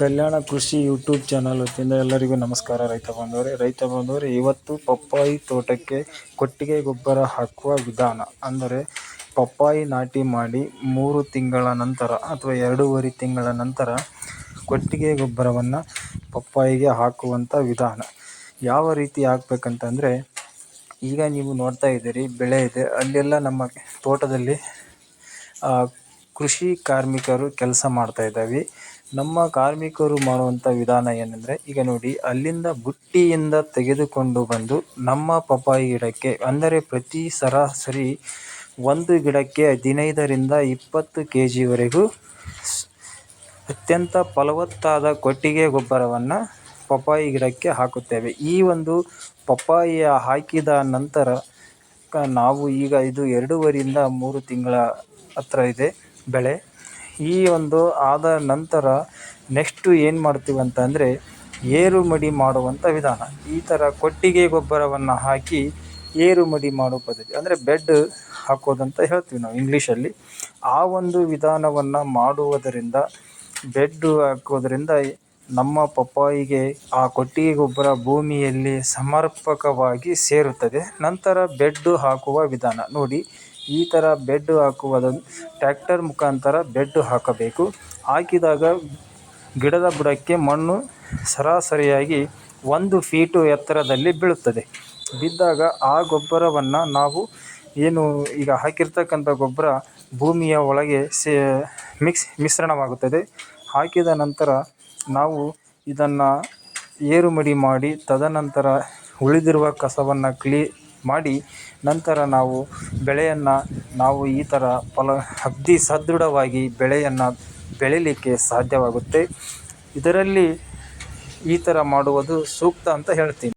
ಕಲ್ಯಾಣ ಕೃಷಿ YouTube channel ವತಿಯಿಂದ ಎಲ್ಲರಿಗೂ ನಮಸ್ಕಾರ. ರೈತ ಬಾಂಧವರೇ ರೈತ ಬಾಂಧವರೇ, ಇವತ್ತು ಪಪ್ಪಾಯಿ ತೋಟಕ್ಕೆ ಕೊಟ್ಟಿಗೆ ಗೊಬ್ಬರ ಹಾಕುವ ವಿಧಾನ ಅಂದರೆ ಪಪ್ಪಾಯಿ ನಾಟಿ ಮಾಡಿ ಮೂರು ತಿಂಗಳ ನಂತರ ಅಥವಾ ಎರಡೂವರೆ ತಿಂಗಳ ನಂತರ ಕೊಟ್ಟಿಗೆ ಗೊಬ್ಬರವನ್ನು ಪಪ್ಪಾಯಿಗೆ ಹಾಕುವಂಥ ವಿಧಾನ. ಯಾವ ರೀತಿ ಹಾಕ್ಬೇಕಂತಂದರೆ, ಈಗ ನೀವು ನೋಡ್ತಾ ಇದ್ದೀರಿ, ಬೆಳೆ ಇದೆ, ಅಲ್ಲೆಲ್ಲ ನಮ್ಮ ತೋಟದಲ್ಲಿ ಕೃಷಿ ಕಾರ್ಮಿಕರು ಕೆಲಸ ಮಾಡ್ತಾ ಇದ್ದಾವೆ. ನಮ್ಮ ಕಾರ್ಮಿಕರು ಮಾಡುವಂಥ ವಿಧಾನ ಏನಂದರೆ, ಈಗ ನೋಡಿ, ಅಲ್ಲಿಂದ ಬುಟ್ಟಿಯಿಂದ ತೆಗೆದುಕೊಂಡು ಬಂದು ನಮ್ಮ ಪಪ್ಪಾಯಿ ಗಿಡಕ್ಕೆ, ಅಂದರೆ ಪ್ರತಿ ಸರಾಸರಿ ಒಂದು ಗಿಡಕ್ಕೆ ಹದಿನೈದರಿಂದ ಇಪ್ಪತ್ತು ಕೆ ಜಿವರೆಗೂ ಅತ್ಯಂತ ಫಲವತ್ತಾದ ಕೊಟ್ಟಿಗೆ ಗೊಬ್ಬರವನ್ನು ಪಪ್ಪಾಯಿ ಗಿಡಕ್ಕೆ ಹಾಕುತ್ತೇವೆ. ಈ ಒಂದು ಪಪ್ಪಾಯಿಯ ಹಾಕಿದ ನಂತರ ನಾವು ಈಗ ಇದು ಎರಡೂವರೆಯಿಂದ ಮೂರು ತಿಂಗಳ ಹತ್ರ ಇದೆ. ಬೆಳೆ. ಈ ಒಂದು ಆದ ನಂತರ ನೆಕ್ಸ್ಟು ಏನು ಮಾಡ್ತೀವಿ ಅಂತಂದರೆ ಏರು ಮಡಿ ಮಾಡುವಂಥ ವಿಧಾನ. ಈ ಥರ ಕೊಟ್ಟಿಗೆ ಗೊಬ್ಬರವನ್ನು ಹಾಕಿ ಏರು ಮಡಿ ಮಾಡೋ ಪದ್ಧತಿ. ಅಂದರೆ ಬೆಡ್ ಹಾಕೋದಂತ ಹೇಳ್ತೀವಿ ನಾವು ಇಂಗ್ಲೀಷಲ್ಲಿ ಆ ಒಂದು ವಿಧಾನವನ್ನು ಮಾಡುವುದರಿಂದ ಬೆಡ್ಡು ಹಾಕೋದ್ರಿಂದ ನಮ್ಮ ಪಪ್ಪಾಯಿಗೆ ಆ ಕೊಟ್ಟಿಗೆ ಗೊಬ್ಬರ ಭೂಮಿಯಲ್ಲಿ ಸಮರ್ಪಕವಾಗಿ ಸೇರುತ್ತದೆ. ನಂತರ ಬೆಡ್ಡು ಹಾಕುವ ವಿಧಾನ. ನೋಡಿ ಈ ಥರ ಬೆಡ್ ಹಾಕುವುದನ್ನು ಟ್ಯಾಕ್ಟರ್ ಮುಖಾಂತರ ಬೆಡ್ ಹಾಕಬೇಕು. ಹಾಕಿದಾಗ ಗಿಡದ ಬುಡಕ್ಕೆ ಮಣ್ಣು ಸರಾಸರಿಯಾಗಿ ಒಂದು ಫೀಟು ಎತ್ತರದಲ್ಲಿ ಬೀಳುತ್ತದೆ. ಬಿದ್ದಾಗ ಆ ಗೊಬ್ಬರವನ್ನು ನಾವು ಏನು ಈಗ ಹಾಕಿರ್ತಕ್ಕಂಥ ಗೊಬ್ಬರ ಭೂಮಿಯ ಒಳಗೆ ಸೇ, ಮಿಕ್ಸ್, ಮಿಶ್ರಣವಾಗುತ್ತದೆ. ಹಾಕಿದ ನಂತರ ನಾವು ಇದನ್ನು ಏರುಮಡಿ ಮಾಡಿ, ತದನಂತರ ಉಳಿದಿರುವ ಕಸವನ್ನು ಕ್ಲೀ ಮಾಡಿ ನಂತರ ನಾವು ಬೆಳೆಯನ್ನು, ನಾವು ಈ ಥರ ಫಲ ಅಗ್ದಿ ಸದೃಢವಾಗಿ ಬೆಳೆಯನ್ನು ಬೆಳೀಲಿಕ್ಕೆ ಸಾಧ್ಯವಾಗುತ್ತೆ. ಇದರಲ್ಲಿ ಈ ಥರ ಮಾಡುವುದು ಸೂಕ್ತ ಅಂತ ಹೇಳ್ತೀನಿ.